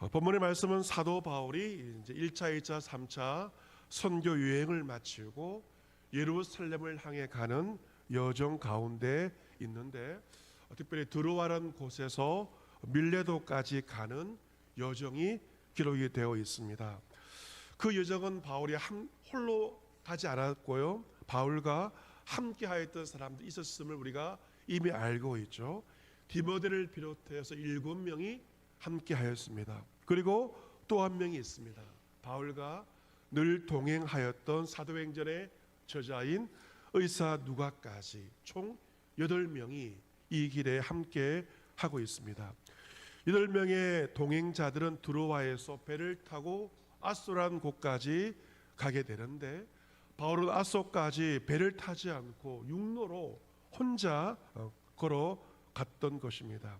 어, 본문의 말씀은 사도 바울이 이제 1차, 2차, 3차 선교 유행을 마치고 예루살렘을 향해 가는 여정 가운데 있는데 어, 특별히 드로아라는 곳에서 밀레도까지 가는 여정이 기록이 되어 있습니다. 그 여정은 바울이 한, 홀로 가지 않았고요. 바울과 함께 하였던 사람도 있었음을 우리가 이미 알고 있죠. 디모데를 비롯해서 일곱 명이 함께 하였습니다. 그리고 또 한 명이 있습니다. 바울과 늘 동행하였던 사도행전의 저자인 의사 누가까지 총 여덟 명이 이 길에 함께 하고 있습니다. 여덟 명의 동행자들은 드로아에서 배를 타고 아소란 곳까지 가게 되는데 바울은 아소까지 배를 타지 않고 육로로 혼자 어, 걸어 갔던 것입니다.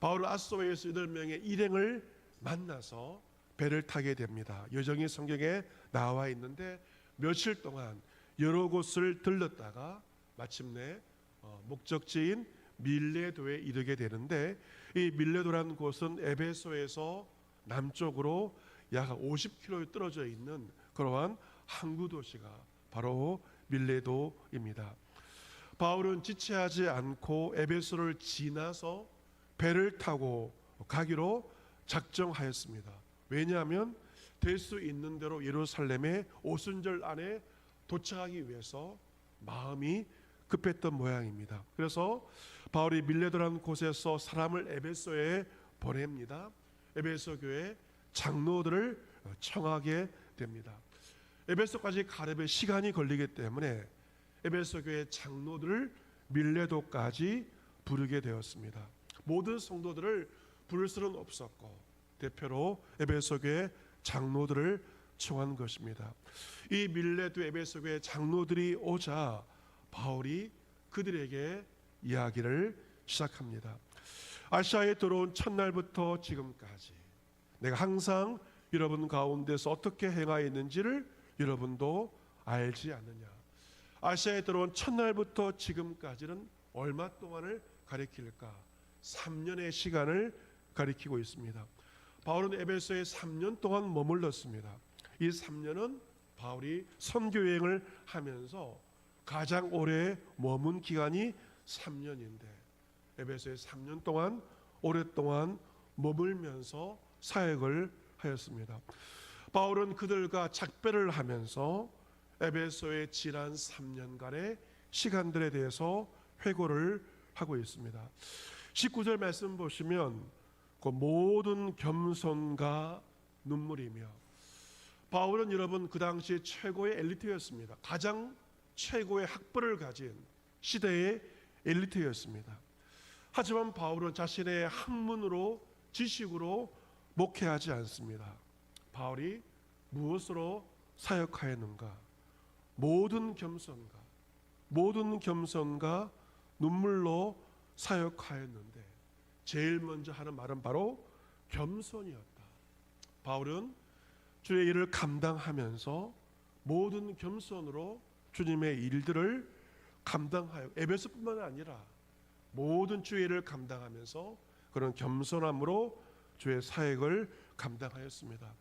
바울은 아소에서 여덟 명의 일행을 만나서 배를 타게 됩니다. 여정이 성경에 나와 있는데 며칠 동안 여러 곳을 들렀다가 마침내 어, 목적지인 밀레도에 이르게 되는데 이 밀레도라는 곳은 에베소에서 남쪽으로 약 50km 떨어져 있는 그러한 항구 도시가 바로 밀레도입니다. 바울은 지체하지 않고 에베소를 지나서 배를 타고 가기로 작정하였습니다. 왜냐하면 될 수 있는 대로 예루살렘의 오순절 안에 도착하기 위해서 마음이 급했던 모양입니다. 그래서 바울이 밀레도라는 곳에서 사람을 에베소에 보냅니다. 에베소 교회 장로들을 청하게 됩니다. 에베소까지 가려면 시간이 걸리기 때문에 에베소 교회 장로들을 밀레도까지 부르게 되었습니다. 모든 성도들을 부를 수는 없었고 대표로 에베소 교회 장로들을 청한 것입니다. 이 밀레도 에베소 교회 장로들이 오자 바울이 그들에게 이야기를 시작합니다. 아시아에 들어온 첫날부터 지금까지 내가 항상 여러분 가운데서 어떻게 행하였는지를 여러분도 알지 않느냐. 아시아에 들어온 첫날부터 지금까지는 얼마 동안을 가리킬까? 3년의 시간을 가리키고 있습니다. 바울은 에베소에 3년 동안 머물렀습니다. 이 3년은 바울이 선교 여행을 하면서 가장 오래 머문 기간이 3년인데 에베소에 3년 동안 오랫동안 머물면서 사역을 하였습니다. 바울은 그들과 작별을 하면서 에베소의 지난 3년간의 시간들에 대해서 회고를 하고 있습니다. 19절 말씀 보시면 그 모든 겸손과 눈물이며 바울은 여러분 그 당시 최고의 엘리트였습니다. 가장 최고의 학벌을 가진 시대의 엘리트였습니다. 하지만 바울은 자신의 학문으로 지식으로 목회하지 않습니다. 바울이 무엇으로 사역하였는가? 모든 겸손과 모든 겸손과 눈물로 사역하였는데 제일 먼저 하는 말은 바로 겸손이었다. 바울은 주의 일을 감당하면서 모든 겸손으로 주님의 일들을 감당하여 에베소뿐만 아니라 모든 주의 일을 감당하면서 그런 겸손함으로 주의 사역을 감당하였습니다.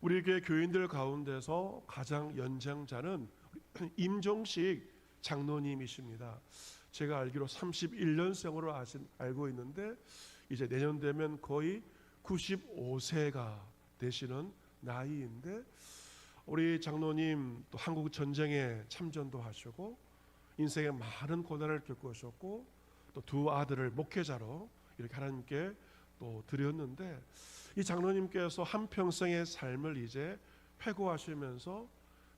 우리 교회 교인들 가운데서 가장 연장자는 임종식 장로님이십니다. 제가 알기로 31년생으로 아신, 알고 있는데 이제 내년 되면 거의 95세가 되시는 나이인데 우리 장로님 또 한국 전쟁에 참전도 하시고 인생에 많은 고난을 겪으셨고 또 두 아들을 목회자로 이렇게 하나님께 또 드렸는데 이 장로님께서 한 평생의 삶을 이제 회고하시면서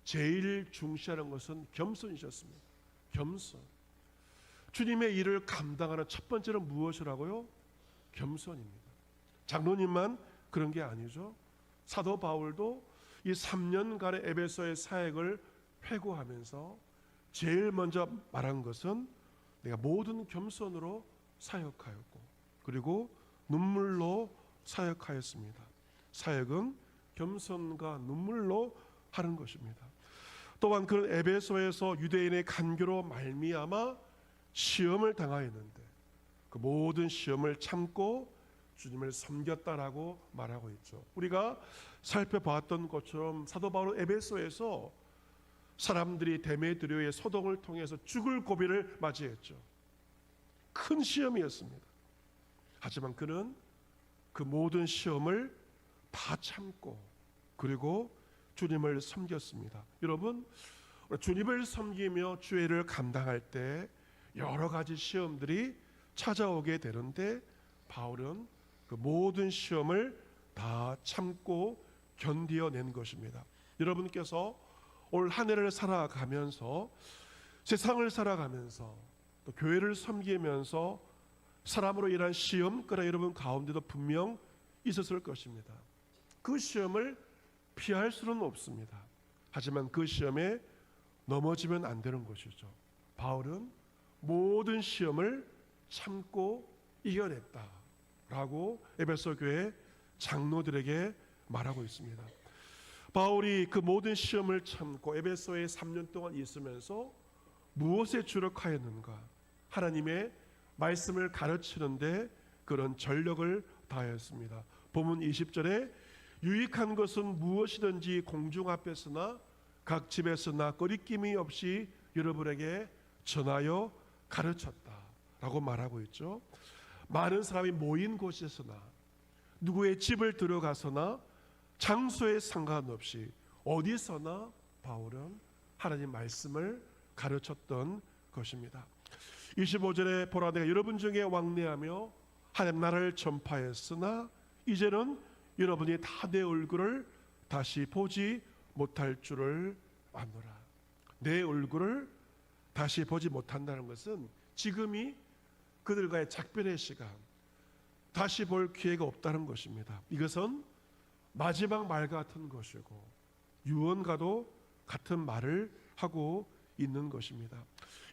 제일 중시하는 것은 겸손이셨습니다. 겸손. 주님의 일을 감당하는 첫 번째는 무엇이라고요? 겸손입니다. 장로님만 그런 게 아니죠. 사도 바울도 이 3년간의 에베소의 사역을 회고하면서 제일 먼저 말한 것은 내가 모든 겸손으로 사역하였고 그리고 눈물로 사역하였습니다. 사역은 겸손과 눈물로 하는 것입니다. 또한 그런 에베소에서 유대인의 간교로 말미암아 시험을 당하였는데 그 모든 시험을 참고 주님을 섬겼다라고 말하고 있죠. 우리가 살펴봤던 것처럼 사도 바울 에베소에서 사람들이 데메드리오의 소동을 통해서 죽을 고비를 맞이했죠. 큰 시험이었습니다. 하지만 그는 그 모든 시험을 다 참고 그리고 주님을 섬겼습니다. 여러분, 주님을 섬기며 주의를 감당할 때 여러 가지 시험들이 찾아오게 되는데 바울은 그 모든 시험을 다 참고 견디어낸 것입니다. 여러분께서 올 한 해를 살아가면서 세상을 살아가면서 또 교회를 섬기면서 사람으로 인한 시험 그러 여러분 가운데도 분명 있었을 것입니다. 그 시험을 피할 수는 없습니다. 하지만 그 시험에 넘어지면 안 되는 것이죠. 바울은 모든 시험을 참고 이겨냈다 라고 에베소 교회 장로들에게 말하고 있습니다. 바울이 그 모든 시험을 참고 에베소에 3년 동안 있으면서 무엇에 주력하였는가? 하나님의 말씀을 가르치는데 그런 전력을 다하였습니다. 본문 20절에 유익한 것은 무엇이든지 공중 앞에서나 각 집에서나 거리낌이 없이 여러분에게 전하여 가르쳤다라고 말하고 있죠. 많은 사람이 모인 곳에서나 누구의 집을 들어가서나 장소에 상관없이 어디서나 바울은 하나님 말씀을 가르쳤던 것입니다. 25절에 보라 내가 여러분 중에 왕래하며 하나님 나라를 전파했으나 이제는 여러분이 다 내 얼굴을 다시 보지 못할 줄을 아노라. 내 얼굴을 다시 보지 못한다는 것은 지금이 그들과의 작별의 시간, 다시 볼 기회가 없다는 것입니다. 이것은 마지막 말 같은 것이고 유언과도 같은 말을 하고 있는 것입니다.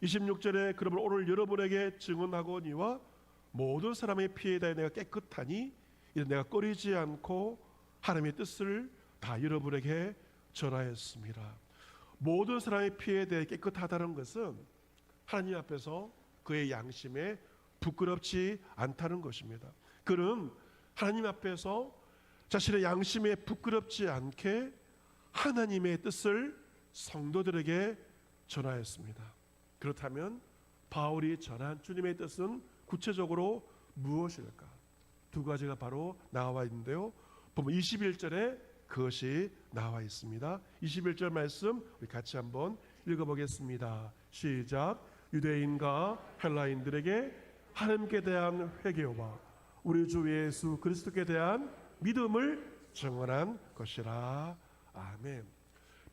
26절에 그러면 오늘 여러분에게 증언하거니와 모든 사람의 피에 대해 내가 깨끗하니 이는 내가 꺼리지 않고 하나님의 뜻을 다 여러분에게 전하였습니다. 모든 사람의 피에 대해 깨끗하다는 것은 하나님 앞에서 그의 양심에 부끄럽지 않다는 것입니다. 그는 하나님 앞에서 자신의 양심에 부끄럽지 않게 하나님의 뜻을 성도들에게 전하였습니다. 그렇다면 바울이 전한 주님의 뜻은 구체적으로 무엇일까? 두 가지가 바로 나와 있는데요. 보면 21절에 그것이 나와 있습니다. 21절 말씀 우리 같이 한번 읽어보겠습니다. 시작. 유대인과 헬라인들에게 하나님께 대한 회개와 우리 주 예수 그리스도께 대한 믿음을 증언한 것이라. 아멘.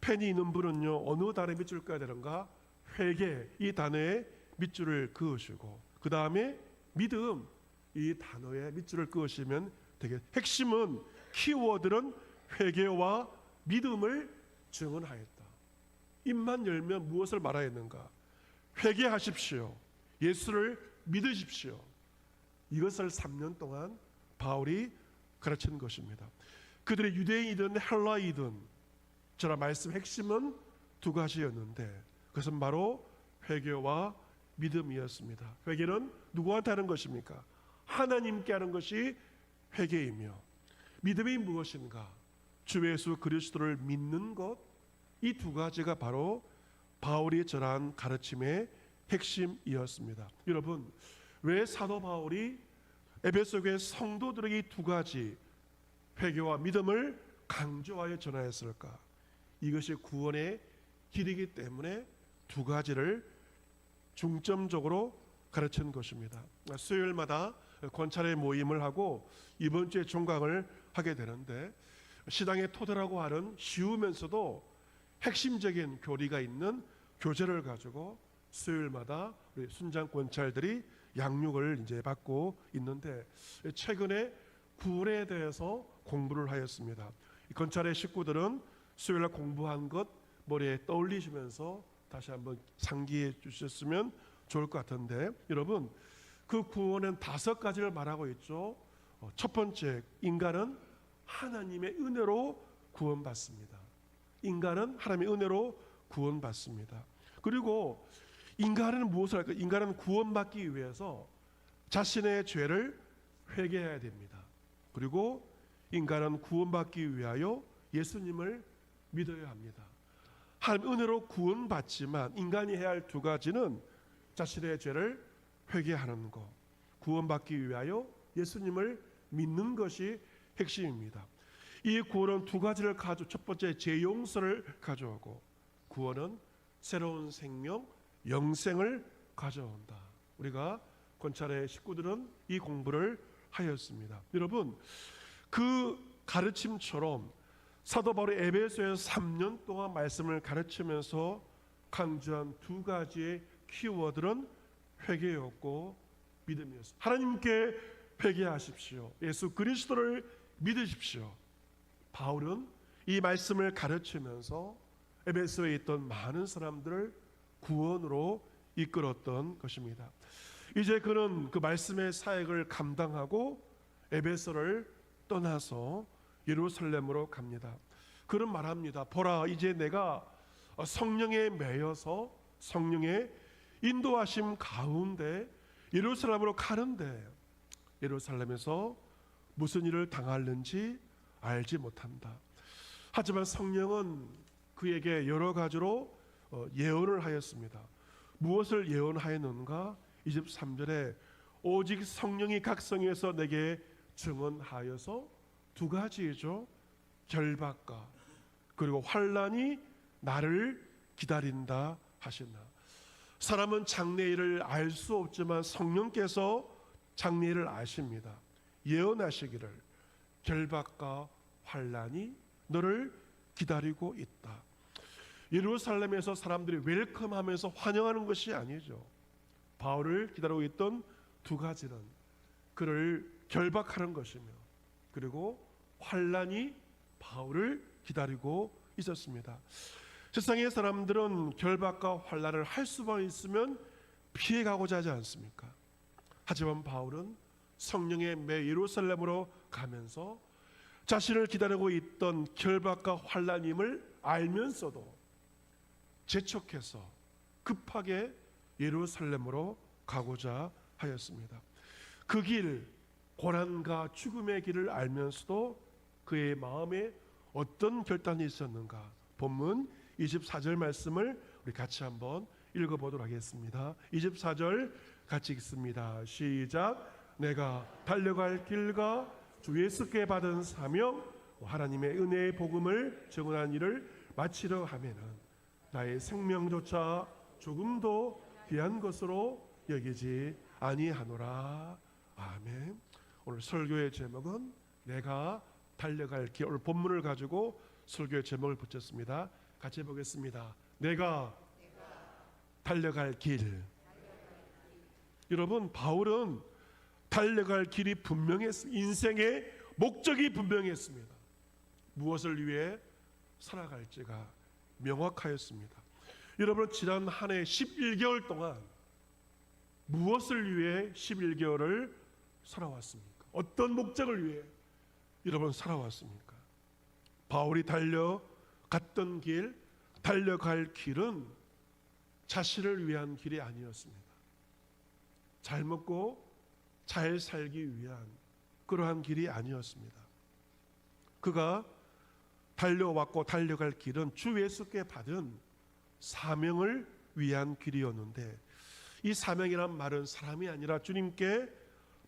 펜이 있는 분은요 어느 단에 밑줄 까야 되는가? 회개 이 단어에 밑줄을 그으시고 그 다음에 믿음 이 단어에 밑줄을 그으시면 되게 핵심은 키워드는 회개와 믿음을 증언하였다. 입만 열면 무엇을 말하였는가? 회개하십시오. 예수를 믿으십시오. 이것을 3년 동안 바울이 가르친 것입니다. 그들의 유대인이든 헬라이든 저라 말씀 핵심은 두 가지였는데 그것은 바로 회개와 믿음이었습니다. 회개는 누구한테 하는 것입니까? 하나님께 하는 것이 회개이며 믿음이 무엇인가? 주 예수 그리스도를 믿는 것 이 두 가지가 바로 바울이 전한 가르침의 핵심이었습니다. 여러분 왜 사도 바울이 에베소 교회 성도들에게 이 두 가지 회개와 믿음을 강조하여 전하였을까? 이것이 구원의 길이기 때문에 두 가지를 중점적으로 가르친 것입니다. 수요일마다 권찰의 모임을 하고 이번 주에 종강을 하게 되는데 시당의 토대라고 하는 쉬우면서도 핵심적인 교리가 있는 교재를 가지고 수요일마다 우리 순장 권찰들이 양육을 이제 받고 있는데 최근에 구원에 대해서 공부를 하였습니다. 이 권찰의 식구들은 수요일 날 공부한 것 머리에 떠올리시면서 다시 한번 상기해 주셨으면 좋을 것 같은데 여러분 그 구원은 다섯 가지를 말하고 있죠. 어, 첫 번째 인간은 하나님의 은혜로 구원받습니다. 인간은 하나님의 은혜로 구원받습니다. 그리고 인간은 무엇을 할까? 인간은 구원받기 위해서 자신의 죄를 회개해야 됩니다. 그리고 인간은 구원받기 위하여 예수님을 믿어야 합니다. 하나님 은혜로 구원받지만 인간이 해야 할 두 가지는 자신의 죄를 회개하는 것, 구원받기 위하여 예수님을 믿는 것이 핵심입니다. 이 구원은 두 가지를 가져 첫 번째 죄 용서를 가져오고 구원은 새로운 생명, 영생을 가져온다. 우리가 권찰의 식구들은 이 공부를 하였습니다. 여러분 그 가르침처럼 사도 바울이 에베소에서 3년 동안 말씀을 가르치면서 강조한 두 가지의 키워드는 회개였고 믿음이었습니다. 하나님께 회개하십시오. 예수 그리스도를 믿으십시오. 바울은 이 말씀을 가르치면서 에베소에 있던 많은 사람들을 구원으로 이끌었던 것입니다. 이제 그는 그 말씀의 사역을 감당하고 에베소를 떠나서 예루살렘으로 갑니다. 그는 말합니다. 보라, 이제 내가 성령에 매여서 성령의 인도하심 가운데 예루살렘으로 가는데 예루살렘에서 무슨 일을 당할는지 알지 못한다. 하지만 성령은 그에게 여러 가지로 어, 예언을 하였습니다. 무엇을 예언하였는가? 23절에 오직 성령이 각 성에서 내게 증언하여서 두 가지죠. 결박과 그리고 환란이 나를 기다린다 하신다. 사람은 장래일을 알 수 없지만 성령께서 장래일을 아십니다. 예언하시기를 결박과 환란이 너를 기다리고 있다. 예루살렘에서 사람들이 웰컴하면서 환영하는 것이 아니죠. 바울을 기다리고 있던 두 가지는 그를 결박하는 것이며 그리고 환란이 바울을 기다리고 있었습니다. 세상의 사람들은 결박과 환란을 할 수만 있으면 피해가고자 하지 않습니까? 하지만 바울은 성령의 매 예루살렘으로 가면서 자신을 기다리고 있던 결박과 환란임을 알면서도 재촉해서 급하게 예루살렘으로 가고자 하였습니다. 그 길, 고난과 죽음의 길을 알면서도 그의 마음에 어떤 결단이 있었는가? 본문 24절 말씀을 우리 같이 한번 읽어보도록 하겠습니다. 24절 같이 읽습니다. 시작. 내가 달려갈 길과 주 예수께 받은 사명, 하나님의 은혜의 복음을 증언한 일을 마치려 하면은 나의 생명조차 조금도 귀한 것으로 여기지 아니하노라. 아멘. 오늘 설교의 제목은 내가 달려갈 길. 오늘 본문을 가지고 설교의 제목을 붙였습니다. 같이 보겠습니다. 내가 달려갈 길. 여러분 바울은 달려갈 길이 분명했습니다. 인생의 목적이 분명했습니다. 무엇을 위해 살아갈지가 명확하였습니다. 여러분 지난 한 해 11개월 동안 무엇을 위해 11개월을 살아왔습니까? 어떤 목적을 위해 여러분 살아왔습니까? 바울이 달려갔던 길, 달려갈 길은 자신을 위한 길이 아니었습니다. 잘 먹고 잘 살기 위한 그러한 길이 아니었습니다. 그가 달려왔고 달려갈 길은 주 예수께 받은 사명을 위한 길이었는데 이 사명이란 말은 사람이 아니라 주님께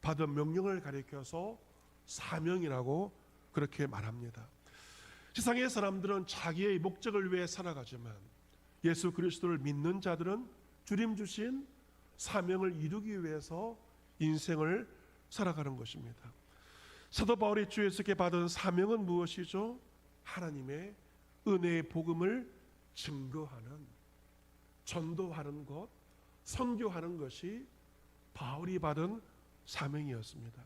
받은 명령을 가리켜서 사명이라고 그렇게 말합니다. 세상의 사람들은 자기의 목적을 위해 살아가지만 예수 그리스도를 믿는 자들은 주님 주신 사명을 이루기 위해서 인생을 살아가는 것입니다. 사도 바울이 주 예수께 받은 사명은 무엇이죠? 하나님의 은혜의 복음을 증거하는 전도하는 것, 선교하는 것이 바울이 받은 사명이었습니다.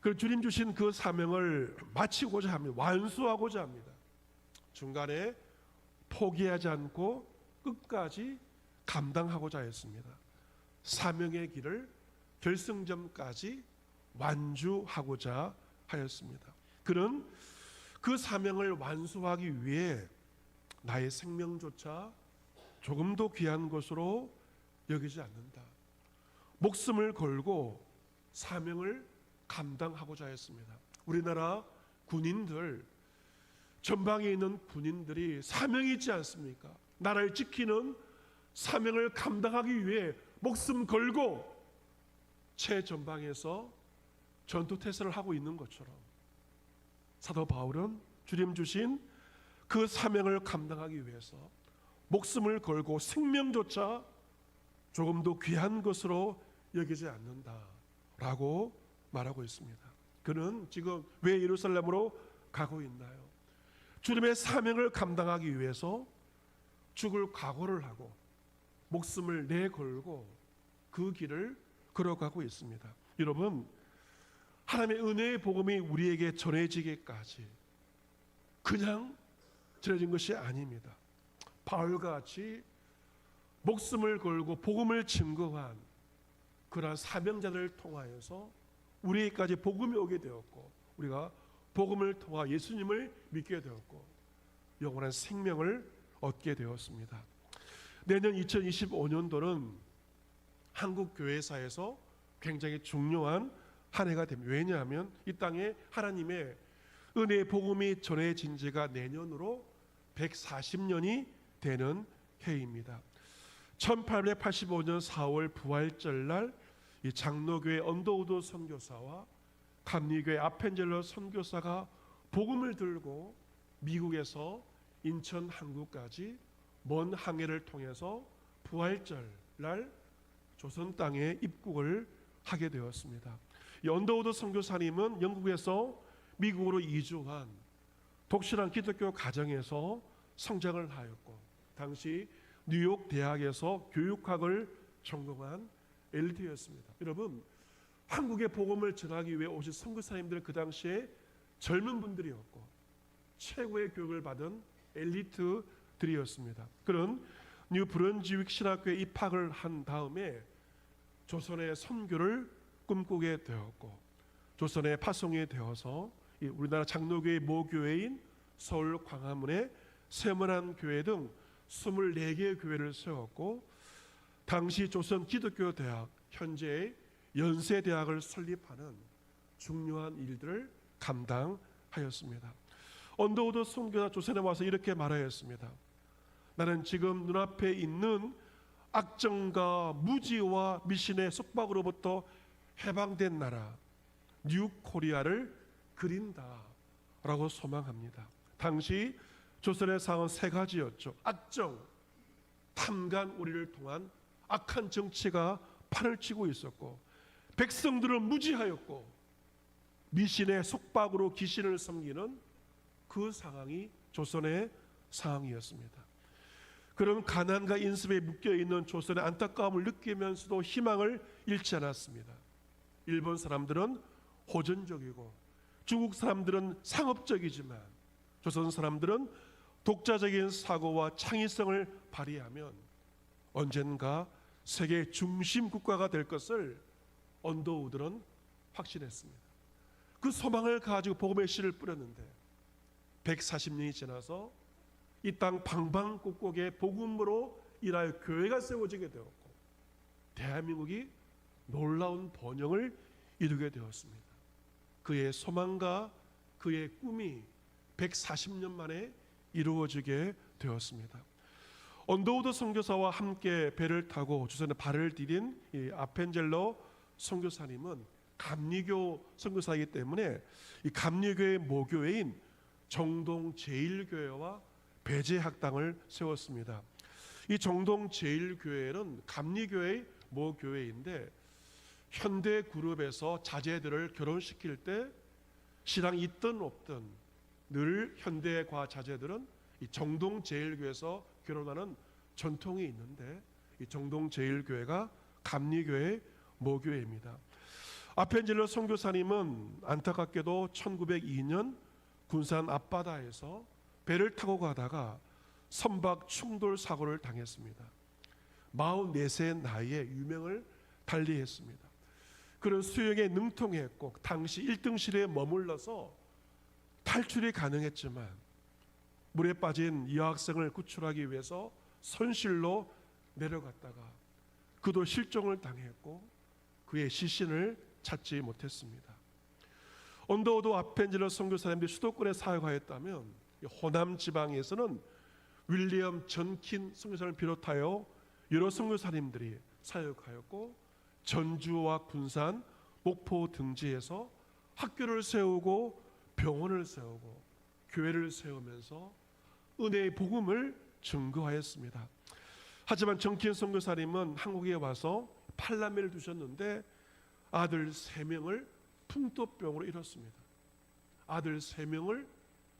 그 주님 주신 그 사명을 마치고자 합니다. 완수하고자 합니다. 중간에 포기하지 않고 끝까지 감당하고자 했습니다. 사명의 길을 결승점까지 완주하고자 하였습니다. 그는 그 사명을 완수하기 위해 나의 생명조차 조금도 귀한 것으로 여기지 않는다. 목숨을 걸고 사명을 감당하고자 했습니다. 우리나라 군인들 전방에 있는 군인들이 사명이 있지 않습니까? 나라를 지키는 사명을 감당하기 위해 목숨 걸고 최전방에서 전투 태세를 하고 있는 것처럼 사도 바울은 주님 주신 그 사명을 감당하기 위해서 목숨을 걸고 생명조차 조금도 귀한 것으로 여기지 않는다라고 말하고 있습니다. 그는 지금 왜 예루살렘으로 가고 있나요? 주님의 사명을 감당하기 위해서 죽을 각오를 하고 목숨을 내걸고 그 길을 걸어가고 있습니다. 여러분, 하나님의 은혜의 복음이 우리에게 전해지기까지 그냥 전해진 것이 아닙니다. 바울과 같이 목숨을 걸고 복음을 증거한 그러한 사명자들을 통하여서 우리에게까지 복음이 오게 되었고 우리가 복음을 통하 예수님을 믿게 되었고 영원한 생명을 얻게 되었습니다. 내년 2025년도는 한국 교회사에서 굉장히 중요한 한 해가 됩니다. 왜냐하면 이 땅에 하나님의 은혜의 복음이 전해진 지가 내년으로 140년이 되는 해입니다. 1885년 4월 부활절 날 이 장로교회 언더우드 선교사와 감리교회 아펜젤러 선교사가 복음을 들고 미국에서 인천 항구까지 먼 항해를 통해서 부활절 날 조선 땅에 입국을 하게 되었습니다. 이 언더우드 선교사님은 영국에서 미국으로 이주한 독실한 기독교 가정에서 성장을 하였고 당시 뉴욕 대학에서 교육학을 전공한 엘리트였습니다. 여러분 한국의 복음을 전하기 위해 오신 선교사님들은 그 당시에 젊은 분들이었고 최고의 교육을 받은 엘리트들이었습니다. 그런 뉴 브런즈윅 신학교에 입학을 한 다음에 조선의 선교를 꿈꾸게 되었고 조선에 파송이 되어서 이 우리나라 장로교의 모교회인 서울 광화문의 세문안 교회 등 24개의 교회를 세웠고 당시 조선 기독교 대학 현재의 연세 대학을 설립하는 중요한 일들을 감당하였습니다. 언더우드 선교사 조선에 와서 이렇게 말하였습니다. 나는 지금 눈앞에 있는 악정과 무지와 미신의 속박으로부터 해방된 나라 뉴 코리아를 그린다라고 소망합니다. 당시 조선의 상은 세 가지였죠. 악정, 탐관 우리를 통한 악한 정치가 판을 치고 있었고 백성들은 무지하였고 미신의 속박으로 귀신을 섬기는 그 상황이 조선의 상황이었습니다. 그런 가난과 인습에 묶여 있는 조선의 안타까움을 느끼면서도 희망을 잃지 않았습니다. 일본 사람들은 호전적이고 중국 사람들은 상업적이지만 조선 사람들은 독자적인 사고와 창의성을 발휘하면 언젠가 세계 중심 국가가 될 것을 언더우드는 확신했습니다. 그 소망을 가지고 복음의 씨를 뿌렸는데 140년이 지나서 이 땅 방방곡곡에 복음으로 일하여 교회가 세워지게 되었고 대한민국이 놀라운 번영을 이루게 되었습니다. 그의 소망과 그의 꿈이 140년 만에 이루어지게 되었습니다. 언더우드 선교사와 함께 배를 타고 주선에 발을 디딘 이 아펜젤러 선교사님은 감리교 선교사이기 때문에 이 감리교의 모교회인 정동 제일교회와 배제 학당을 세웠습니다. 이 정동 제일교회는 감리교의 모 교회인데 현대 그룹에서 자제들을 결혼시킬 때 신앙이 있든 없든 늘 현대과 자제들은 이 정동 제일교회에서 결혼하는 전통이 있는데 이 정동 제일교회가 감리교회 모교회입니다. 아펜젤러 선교사님은 안타깝게도 1902년 군산 앞바다에서 배를 타고 가다가 선박 충돌 사고를 당했습니다. 44세 나이에 유명을 달리했습니다. 그런 수영에 능통했고 당시 1등실에 머물러서 탈출이 가능했지만 물에 빠진 여학생을 구출하기 위해서 선실로 내려갔다가 그도 실종을 당했고 그의 시신을 찾지 못했습니다. 언더우드 아펜젤러 선교사님들이 수도권에 사역하였다면 이 호남 지방에서는 윌리엄 전킨 선교사를 비롯하여 여러 선교사님들이 사역하였고 전주와 군산, 목포 등지에서 학교를 세우고 병원을 세우고 교회를 세우면서 은혜의 복음을 증거하였습니다. 하지만 정킨 선교사님은 한국에 와서 팔남매를 두셨는데 아들 세 명을 풍토병으로 잃었습니다. 아들 세 명을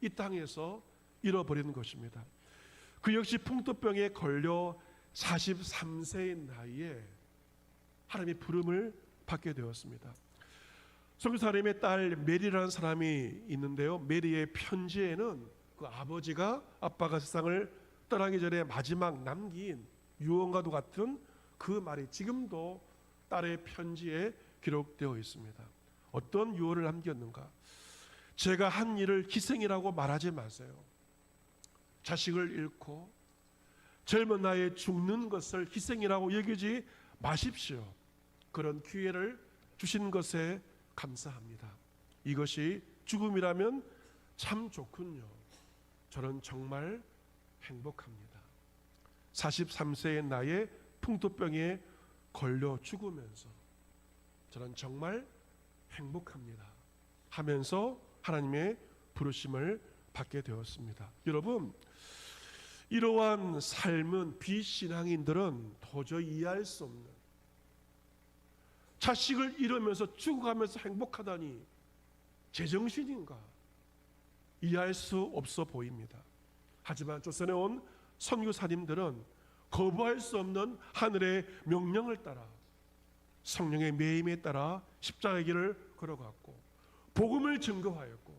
이 땅에서 잃어버리는 것입니다. 그 역시 풍토병에 걸려 43세의 나이에 하나님의 부름을 받게 되었습니다. 선교사님의 딸 메리라는 사람이 있는데요. 메리의 편지에는 그 아버지가 아빠가 세상을 떠나기 전에 마지막 남긴 유언과도 같은 그 말이 지금도 딸의 편지에 기록되어 있습니다. 어떤 유언을 남겼는가? 제가 한 일을 희생이라고 말하지 마세요. 자식을 잃고 젊은 나이에 죽는 것을 희생이라고 여기지 마십시오. 그런 기회를 주신 것에 감사합니다. 이것이 죽음이라면 참 좋군요. 저는 정말 행복합니다. 43세의 나이에 풍토병에 걸려 죽으면서 저는 정말 행복합니다. 하면서 하나님의 부르심을 받게 되었습니다. 여러분, 이러한 삶은 비신앙인들은 도저히 이해할 수 없는 자식을 잃으면서 죽어가면서 행복하다니 제정신인가 이해할 수 없어 보입니다. 하지만 조선에 온 선교사님들은 거부할 수 없는 하늘의 명령을 따라 성령의 매임에 따라 십자가의 길을 걸어갔고 복음을 증거하였고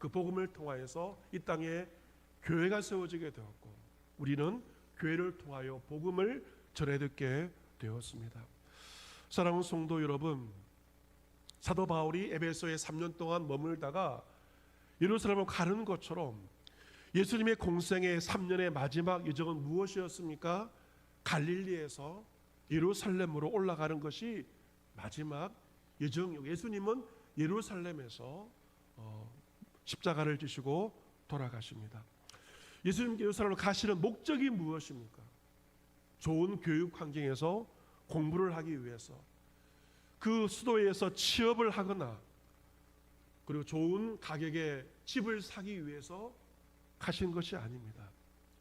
그 복음을 통하여서 이 땅에 교회가 세워지게 되었고 우리는 교회를 통하여 복음을 전해 듣게 되었습니다. 사랑하는 성도 여러분, 사도 바울이 에베소에 3년 동안 머물다가 예루살렘을 가는 것처럼 예수님의 공생의 3년의 마지막 여정은 무엇이었습니까? 갈릴리에서 예루살렘으로 올라가는 것이 마지막 여정이고 예수님은 예루살렘에서 어, 십자가를 지시고 돌아가십니다. 예수님 예루살렘으로 가시는 목적이 무엇입니까? 좋은 교육 환경에서 공부를 하기 위해서 그 수도에서 취업을 하거나 그리고 좋은 가격에 집을 사기 위해서 가신 것이 아닙니다.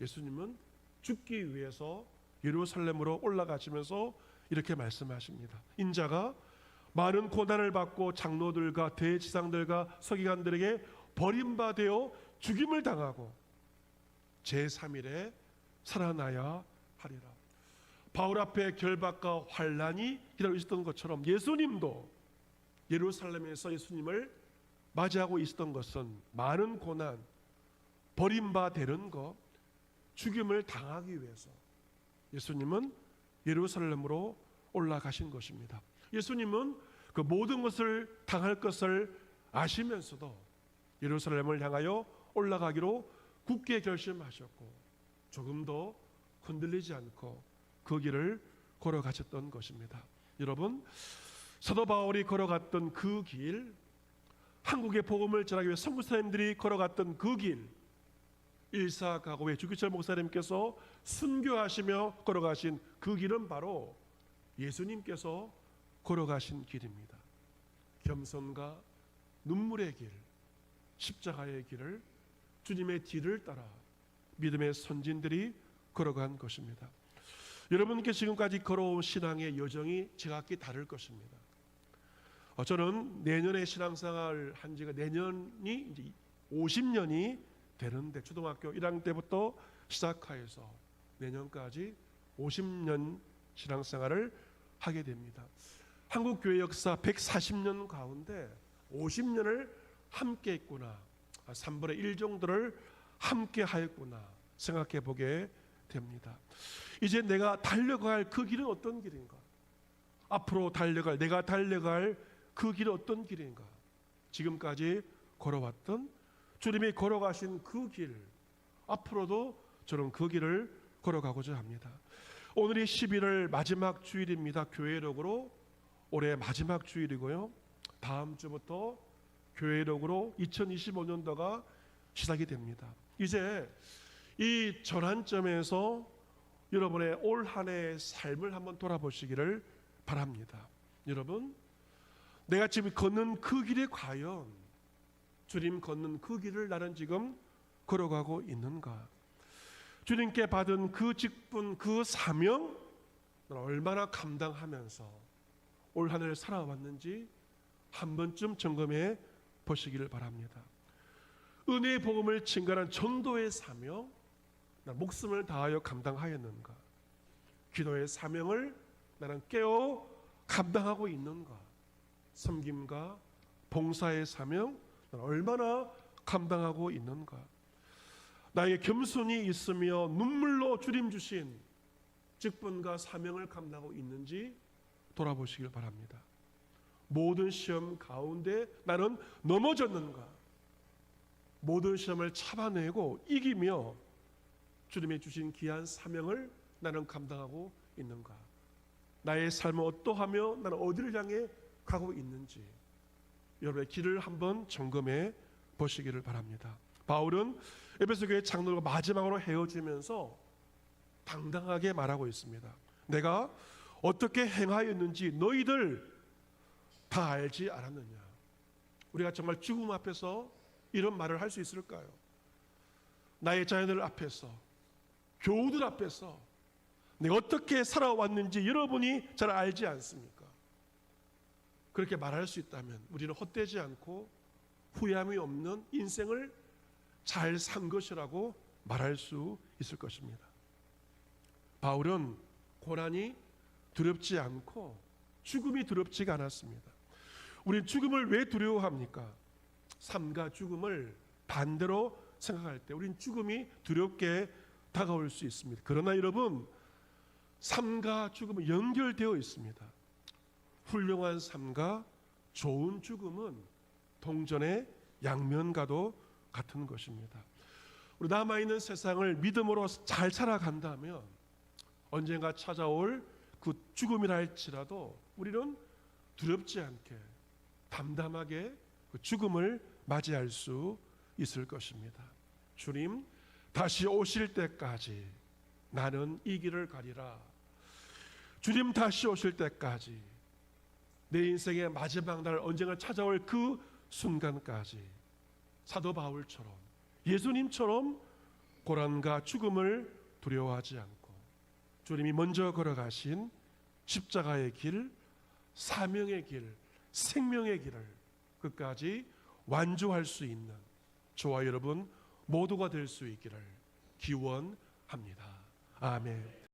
예수님은 죽기 위해서 예루살렘으로 올라가시면서 이렇게 말씀하십니다. 인자가 많은 고난을 받고 장로들과 대지상들과 서기관들에게 버림받아 죽임을 당하고 제3일에 살아나야 하리라. 바울 앞에 결박과 환란이 기다리고 있었던 것처럼 예수님도 예루살렘에서 예수님을 맞이하고 있었던 것은 많은 고난, 버림받는 것, 죽임을 당하기 위해서 예수님은 예루살렘으로 올라가신 것입니다. 예수님은 그 모든 것을 당할 것을 아시면서도 예루살렘을 향하여 올라가기로 굳게 결심하셨고 조금도 흔들리지 않고 그 길을 걸어가셨던 것입니다. 여러분 사도 바울이 걸어갔던 그 길, 한국의 복음을 전하기 위해 선교사님들이 걸어갔던 그 길, 일사가고의 주기철 목사님께서 순교하시며 걸어가신 그 길은 바로 예수님께서 걸어가신 길입니다. 겸손과 눈물의 길, 십자가의 길을 주님의 뒤를 따라 믿음의 선진들이 걸어간 것입니다. 여러분께 지금까지 걸어온 신앙의 여정이 제각기 다를 것입니다. 어, 저는 내년에 신앙생활 한 지가 내년이 이제 50년이 되는데 초등학교 1학년 때부터 시작하여서 내년까지 50년 신앙생활을 하게 됩니다. 한국 교회 역사 140년 가운데 50년을 함께 했구나. 3분의 1 정도를 함께 하였구나 생각해 보게 됩니다. 이제 내가 달려갈 그 길은 어떤 길인가? 앞으로 달려갈 내가 달려갈 그 길은 어떤 길인가? 지금까지 걸어왔던 주님이 걸어가신 그 길, 앞으로도 저는 그 길을 걸어가고자 합니다. 오늘이 11월 마지막 주일입니다. 교회력으로 올해 마지막 주일이고요. 다음 주부터 교회력으로 2025년도가 시작이 됩니다. 이제 이 전환점에서 여러분의 올 한 해의 삶을 한번 돌아보시기를 바랍니다. 여러분, 내가 지금 걷는 그 길이 과연 주님 걷는 그 길을 나는 지금 걸어가고 있는가? 주님께 받은 그 직분, 그 사명, 얼마나 감당하면서 올 한 해를 살아왔는지 한 번쯤 점검해 보시기를 바랍니다. 은혜의 복음을 증가한 전도의 사명, 나 목숨을 다하여 감당하였는가? 기도의 사명을 나는 깨어 감당하고 있는가? 섬김과 봉사의 사명, 나는 얼마나 감당하고 있는가? 나의 겸손이 있으며 눈물로 주님 주신 직분과 사명을 감당하고 있는지 돌아보시길 바랍니다. 모든 시험 가운데 나는 넘어졌는가? 모든 시험을 참아내고 이기며 주님의 주신 귀한 사명을 나는 감당하고 있는가? 나의 삶은 어떠하며 나는 어디를 향해 가고 있는지 여러분의 길을 한번 점검해 보시기를 바랍니다. 바울은 에베소 교회 장로가 마지막으로 헤어지면서 당당하게 말하고 있습니다. 내가 어떻게 행하였는지 너희들 다 알지 않았느냐? 우리가 정말 죽음 앞에서 이런 말을 할 수 있을까요? 나의 자녀들 앞에서 교우들 앞에서 내가 어떻게 살아왔는지 여러분이 잘 알지 않습니까? 그렇게 말할 수 있다면 우리는 헛되지 않고 후회함이 없는 인생을 잘 산 것이라고 말할 수 있을 것입니다. 바울은 고난이 두렵지 않고 죽음이 두렵지가 않았습니다. 우리 죽음을 왜 두려워합니까? 삶과 죽음을 반대로 생각할 때 우린 죽음이 두렵게 다가올 수 있습니다. 그러나 여러분 삶과 죽음은 연결되어 있습니다. 훌륭한 삶과 좋은 죽음은 동전의 양면과도 같은 것입니다. 우리 남아 있는 세상을 믿음으로 잘 살아간다면 언젠가 찾아올 그 죽음이라 할지라도 우리는 두렵지 않게 담담하게 그 죽음을 맞이할 수 있을 것입니다. 주님 다시 오실 때까지 나는 이 길을 가리라. 주님 다시 오실 때까지 내 인생의 마지막 날 언젠가 찾아올 그 순간까지 사도 바울처럼 예수님처럼 고난과 죽음을 두려워하지 않고 주님이 먼저 걸어가신 십자가의 길, 사명의 길, 생명의 길을 끝까지 완주할 수 있는 저와 여러분 모두가 될 수 있기를 기원합니다. 아멘.